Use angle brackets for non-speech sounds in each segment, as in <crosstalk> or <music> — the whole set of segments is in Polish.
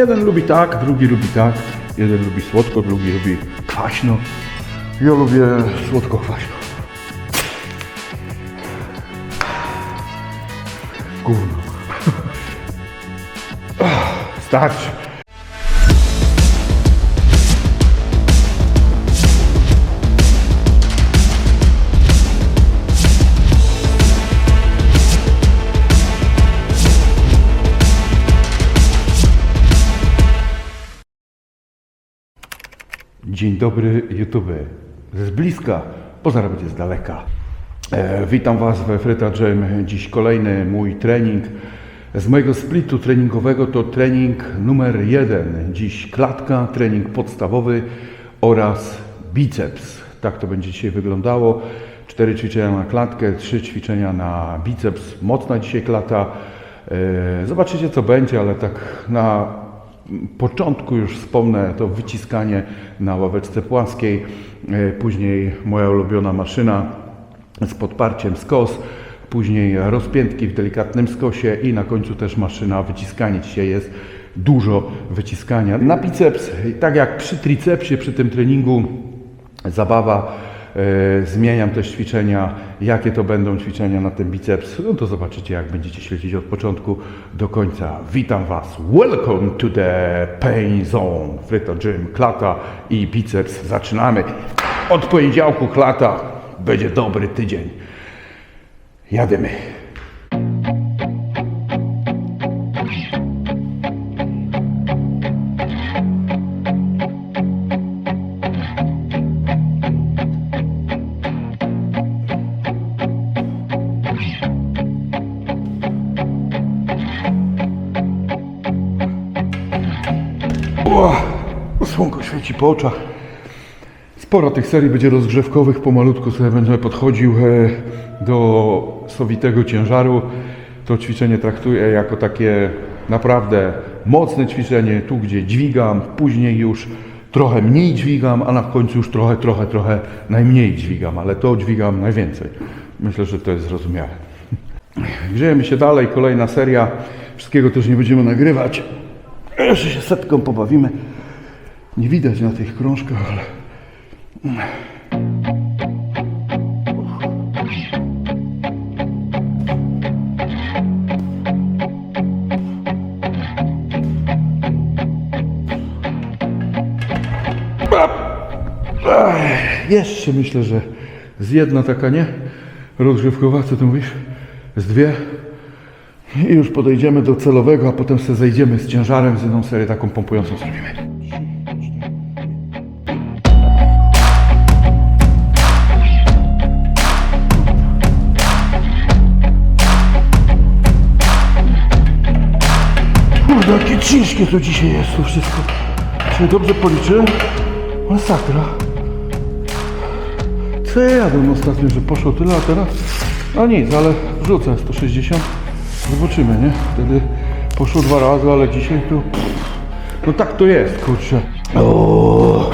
Jeden lubi tak, drugi lubi tak. Jeden lubi słodko, drugi lubi kwaśno. Ja lubię słodko-kwaśno. Gówno. <laughs> Starczy. Dzień dobry YouTube. Z bliska, zaraz będzie z daleka. E, witam Was we Freta Jam. Dziś kolejny mój trening. Z mojego splitu treningowego to trening numer jeden. Dziś klatka, trening podstawowy oraz biceps. Tak to będzie dzisiaj wyglądało. Cztery ćwiczenia na klatkę, trzy ćwiczenia na biceps. Mocna dzisiaj klata. E, Zobaczycie co będzie, ale tak na początku już wspomnę to wyciskanie na ławeczce płaskiej, e, później moja ulubiona maszyna z podparciem skos, później rozpiętki w delikatnym skosie i na końcu też maszyna wyciskanie. Dzisiaj jest dużo wyciskania. Na biceps, tak jak przy tricepsie, przy tym treningu, zabawa. E, zmieniam też ćwiczenia. Jakie to będą ćwiczenia na ten biceps? No to zobaczycie, jak będziecie śledzić od początku do końca. Witam Was. Welcome to the pain zone. Fryta Gym, klata i biceps. Zaczynamy. Od poniedziałku klata. Będzie dobry tydzień. Jadymy. Świeci po oczach. Sporo tych serii będzie rozgrzewkowych, pomalutku sobie będę podchodził e, do sowitego ciężaru. To ćwiczenie traktuję jako takie naprawdę mocne ćwiczenie, tu gdzie dźwigam, później już trochę mniej dźwigam, a na końcu już trochę, trochę, trochę najmniej dźwigam, ale to dźwigam najwięcej. Myślę, że to jest zrozumiałe. <laughs> Grzejemy się dalej, kolejna seria. Wszystkiego też nie będziemy nagrywać. Jeszcze się setką pobawimy. Nie widać na tych krążkach, ale... Jeszcze myślę, że z jedna taka, nie? Rozgrzewkowa, co ty mówisz? Z dwie? I już podejdziemy do celowego, a potem sobie zejdziemy z ciężarem, z jedną serię taką pompującą zrobimy. Jakie ciężkie to dzisiaj jest to wszystko. Czy dobrze policzyłem? Masakra. Co ja jadłem ostatnio, że poszło tyle, a teraz? No nic, ale wrzucę 160. Zobaczymy, nie? Wtedy poszło dwa razy, ale dzisiaj to... No tak to jest, kurczę. O,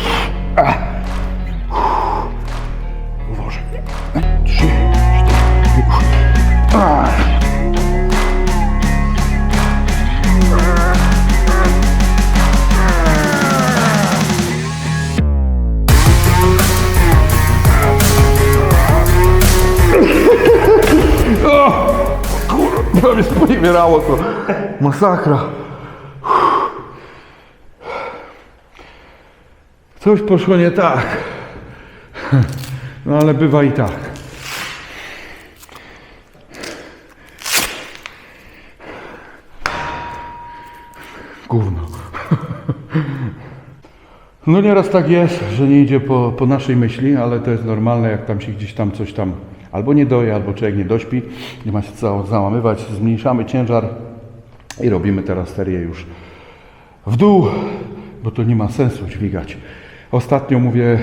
sponiewierało to. Masakra. Coś poszło nie tak. No ale bywa i tak. Gówno. No nieraz tak jest, że nie idzie po, po naszej myśli, ale to jest normalne, jak tam się gdzieś tam coś tam albo nie doje, albo człowiek nie dośpi, nie ma się co załamywać, zmniejszamy ciężar i robimy teraz serię już w dół, bo to nie ma sensu dźwigać. Ostatnio mówię,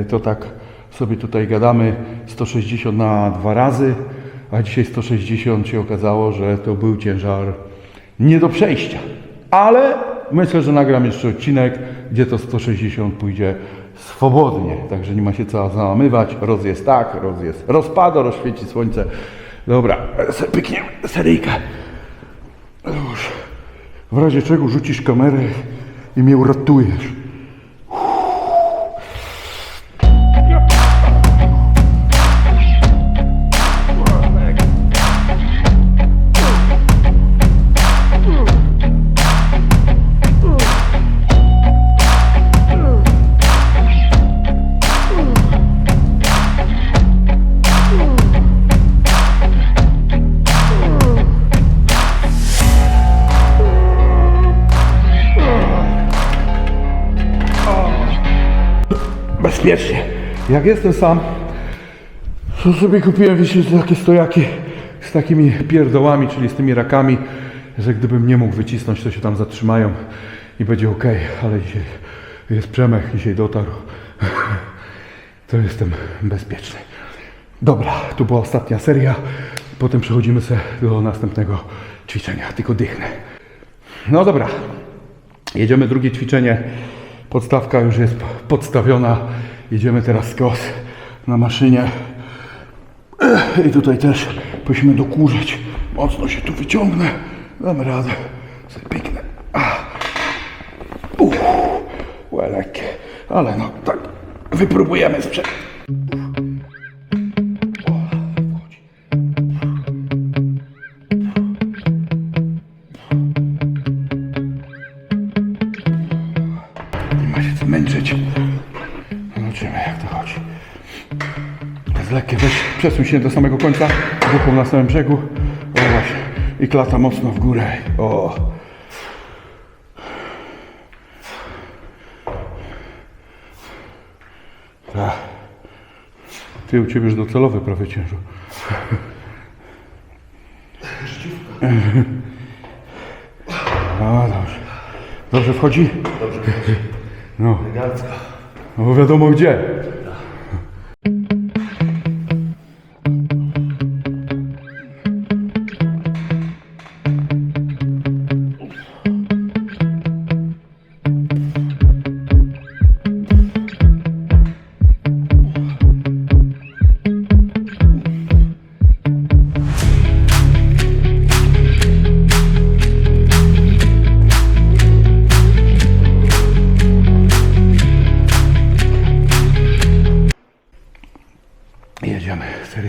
e, to tak sobie tutaj gadamy, 160 na dwa razy, a dzisiaj 160 się okazało, że to był ciężar nie do przejścia. Ale myślę, że nagram jeszcze odcinek, gdzie to 160 pójdzie swobodnie. Także nie ma się co załamywać. Roz jest tak, roz jest rozpada, rozświeci słońce. Dobra, pykniemy seryjkę. Już. W razie czego rzucisz kamerę i mnie uratujesz. Bezpiecznie. Jak jestem sam, to sobie kupiłem, wiecie, takie stojaki z takimi pierdołami, czyli z tymi rakami, że gdybym nie mógł wycisnąć, to się tam zatrzymają i będzie ok, ale dzisiaj jest Przemek, dzisiaj dotarł, <laughs> to jestem bezpieczny. Dobra, tu była ostatnia seria, potem przechodzimy sobie do następnego ćwiczenia, tylko dychnę. No dobra, Jedziemy drugie ćwiczenie. Podstawka już jest podstawiona. Jedziemy teraz skos na maszynie. I tutaj też musimy dokurzać. Mocno się tu wyciągnę. Damy radę. Sobie piknę. Uff, lekkie. Ale no tak, wypróbujemy sprzęt. Przesuń się do samego końca. Buchą na samym brzegu. O właśnie. I klata mocno w górę. O. Tak. Ty u ciebie już docelowy prawie ciężar. A, dobrze. Dobrze wchodzi? Dobrze, No. elegancko. No bo wiadomo gdzie.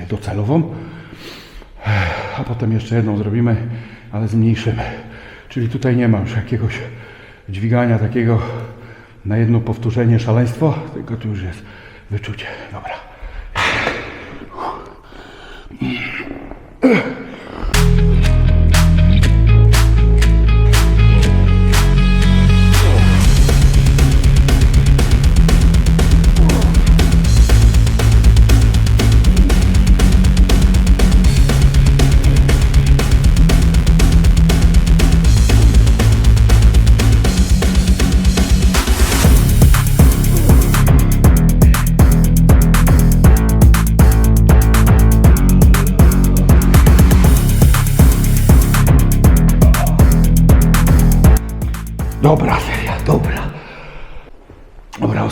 Docelową, a potem jeszcze jedną zrobimy, ale zmniejszymy. Czyli tutaj nie ma już jakiegoś dźwigania takiego na jedno powtórzenie szaleństwo, tylko tu już jest wyczucie. Dobra.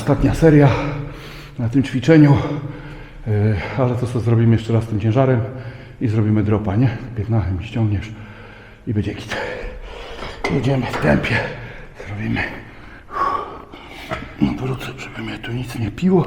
Ostatnia seria na tym ćwiczeniu. Yy, ale to co zrobimy jeszcze raz tym ciężarem i zrobimy dropa, nie? Piętnachem ściągniesz i będzie git. Jedziemy w tempie. Zrobimy. No wrócę, żeby mnie tu nic nie piło.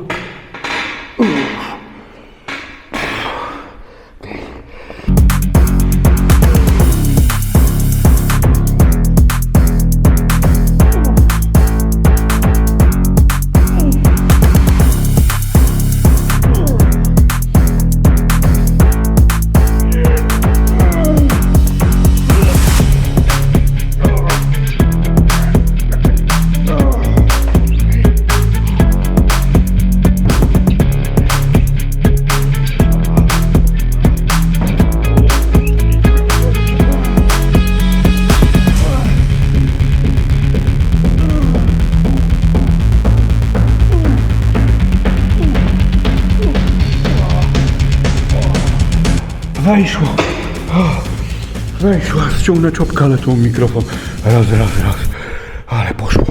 Wejszło. O, Wejszło. Ściągnę czopkę, ale tu mikrofon. Raz, raz, raz. Ale poszło.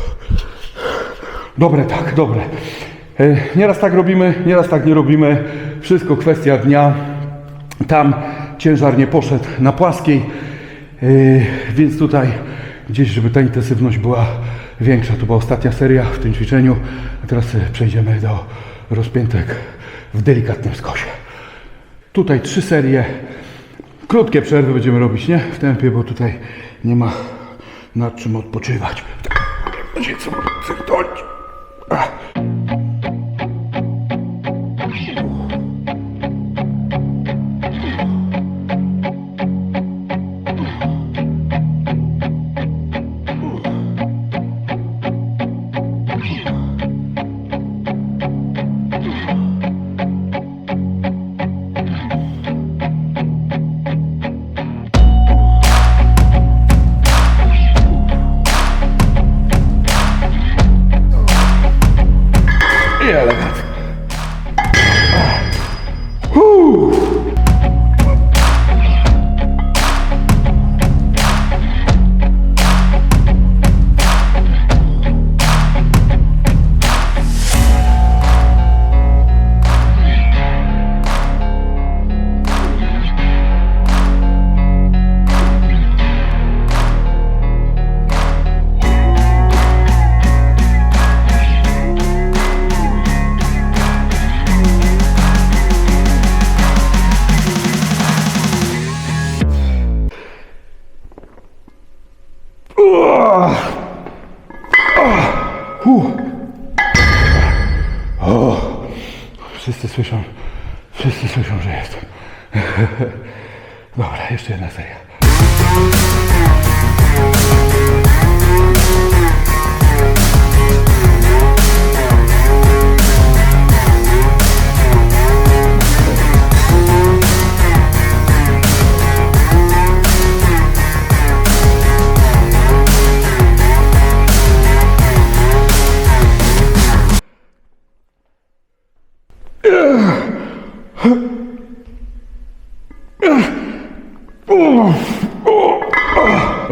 Dobre tak, dobre. E, Nieraz tak robimy, nieraz tak nie robimy. Wszystko kwestia dnia. Tam ciężar nie poszedł na płaskiej, e, więc tutaj gdzieś, żeby ta intensywność była większa. To była ostatnia seria w tym ćwiczeniu, a teraz e, przejdziemy do rozpiętek w delikatnym skosie. Tutaj trzy serie, krótkie przerwy będziemy robić, nie? W tempie, bo tutaj nie ma nad czym odpoczywać. Będzie co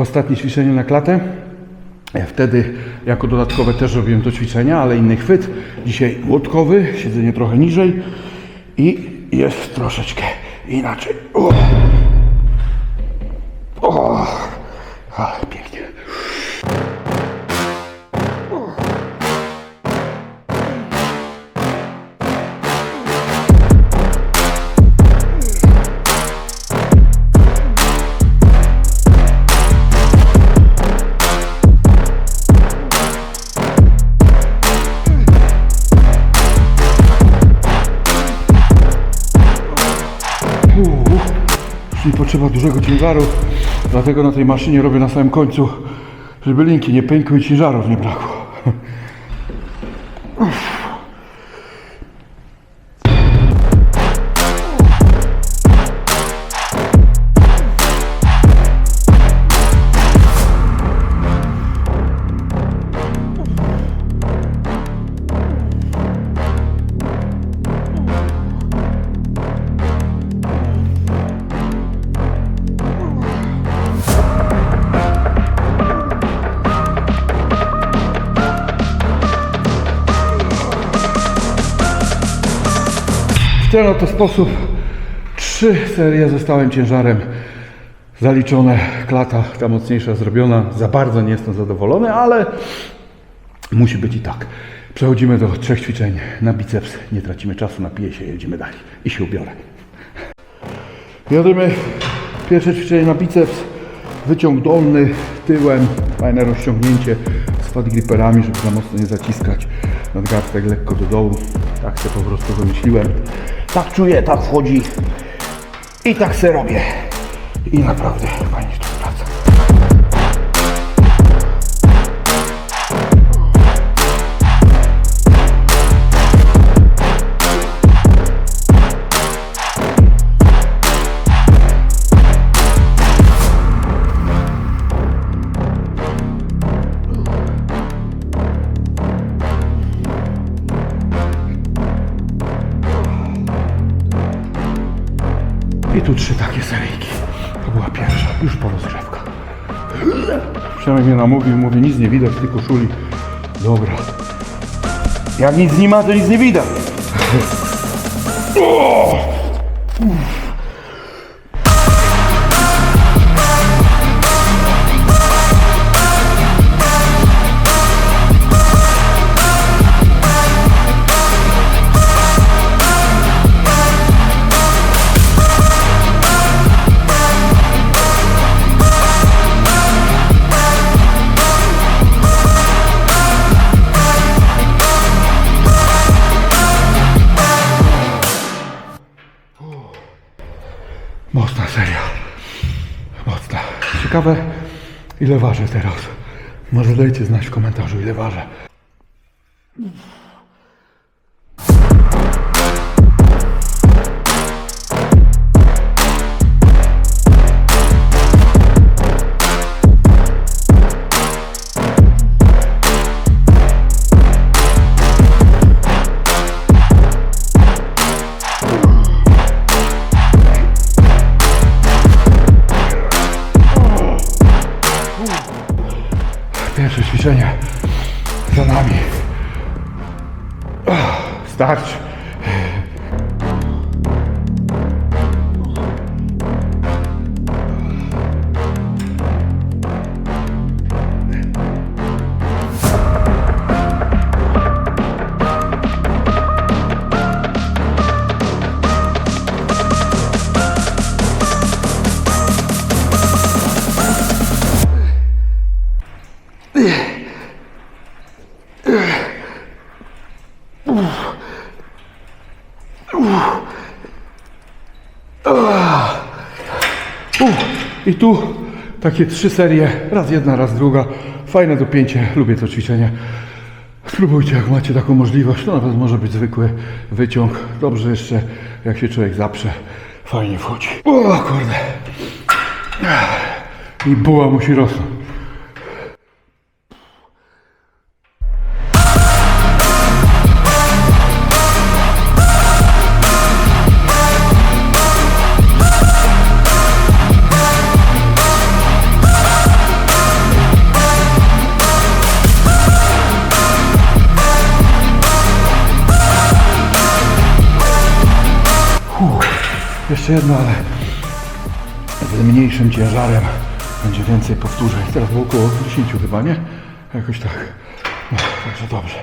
Ostatnie ćwiczenie na klatę. Wtedy jako dodatkowe też robiłem to ćwiczenia, ale inny chwyt. Dzisiaj łódkowy, siedzenie trochę niżej i jest troszeczkę inaczej. Dużego ciężaru, dlatego na tej maszynie robię na samym końcu, żeby linki nie pękły i ciężarów nie brakło. W ten oto sposób trzy serie zostałem ciężarem zaliczone. Klata ta mocniejsza zrobiona. Za bardzo nie jestem zadowolony, ale musi być i tak. Przechodzimy do trzech ćwiczeń na biceps. Nie tracimy czasu, napiję się, jedziemy dalej i się ubiorę. Jedziemy. Pierwsze ćwiczenie na biceps. Wyciąg dolny tyłem, fajne rozciągnięcie z fat griperami, żeby za mocno nie zaciskać nadgarstek lekko do dołu. Tak sobie po prostu wymyśliłem. Tak czuję, tak wchodzi i tak se robię. I naprawdę fajnie tu trzy takie seryjki. To była pierwsza, już po rozgrzewkach. Przemek mnie namówił, mówię, nic nie widać, tylko koszuli. Dobra. Jak nic nie ma, to nic nie widać. <laughs> Mocna Ciekawe, ile waży teraz. Może dajcie znać w komentarzu, ile ważę. tarde. I tu takie trzy serie, raz jedna, raz druga. Fajne dopięcie, lubię to ćwiczenie. Spróbujcie, jak macie taką możliwość. To nawet może być zwykły wyciąg. Dobrze jeszcze, jak się człowiek zaprze, fajnie wchodzi. O kurde. I buła musi rosnąć. Jeszcze jedno, ale z mniejszym ciężarem będzie więcej powtórzeń. Teraz było około 10 chyba, nie? Jakoś tak. No, także dobrze.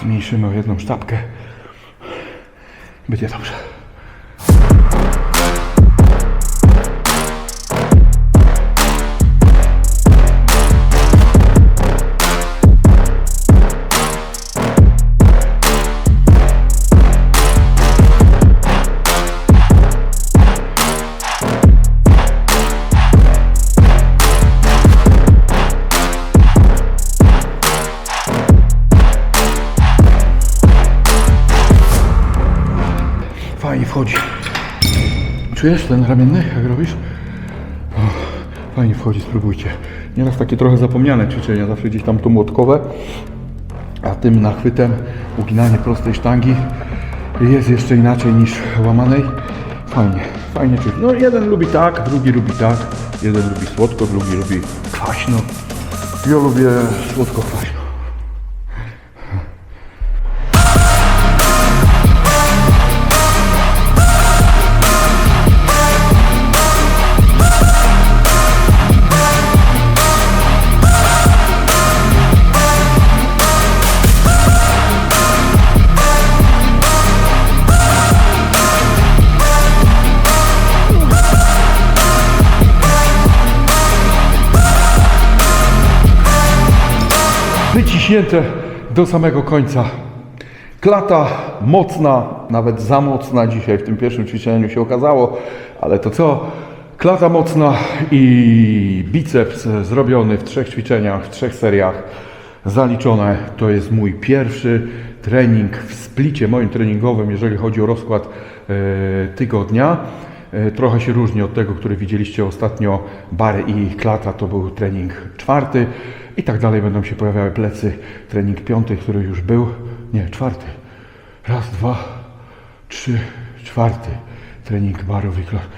Zmniejszymy o jedną sztabkę. Będzie dobrze. Czujesz ten ramienny, jak robisz? O, fajnie wchodzi, spróbujcie. Nieraz takie trochę zapomniane ćwiczenia, zawsze gdzieś tam to młotkowe, a tym nachwytem uginanie prostej sztangi jest jeszcze inaczej niż łamanej. Fajnie, fajnie czuć. No jeden lubi tak, drugi lubi tak, jeden lubi słodko, drugi lubi kwaśno. Ja lubię słodko-kwaśno. Wyciśnięte do samego końca. Klata mocna, nawet za mocna dzisiaj w tym pierwszym ćwiczeniu się okazało, ale to co? Klata mocna i biceps zrobiony w trzech ćwiczeniach, w trzech seriach zaliczone. To jest mój pierwszy trening w splicie moim treningowym, jeżeli chodzi o rozkład e, tygodnia. E, Trochę się różni od tego, który widzieliście ostatnio. Bar i klata to był trening czwarty i tak dalej będą się pojawiały plecy. Trening piąty, który już był. Nie, czwarty. Raz, dwa, trzy, czwarty. Trening klat.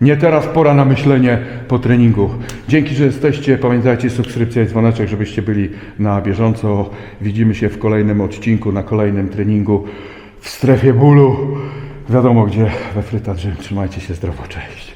Nie teraz pora na myślenie po treningu. Dzięki, że jesteście. Pamiętajcie, subskrypcja i dzwoneczek, żebyście byli na bieżąco. Widzimy się w kolejnym odcinku, na kolejnym treningu w strefie bólu. Wiadomo gdzie, we Fryta. Trzymajcie się zdrowo, cześć.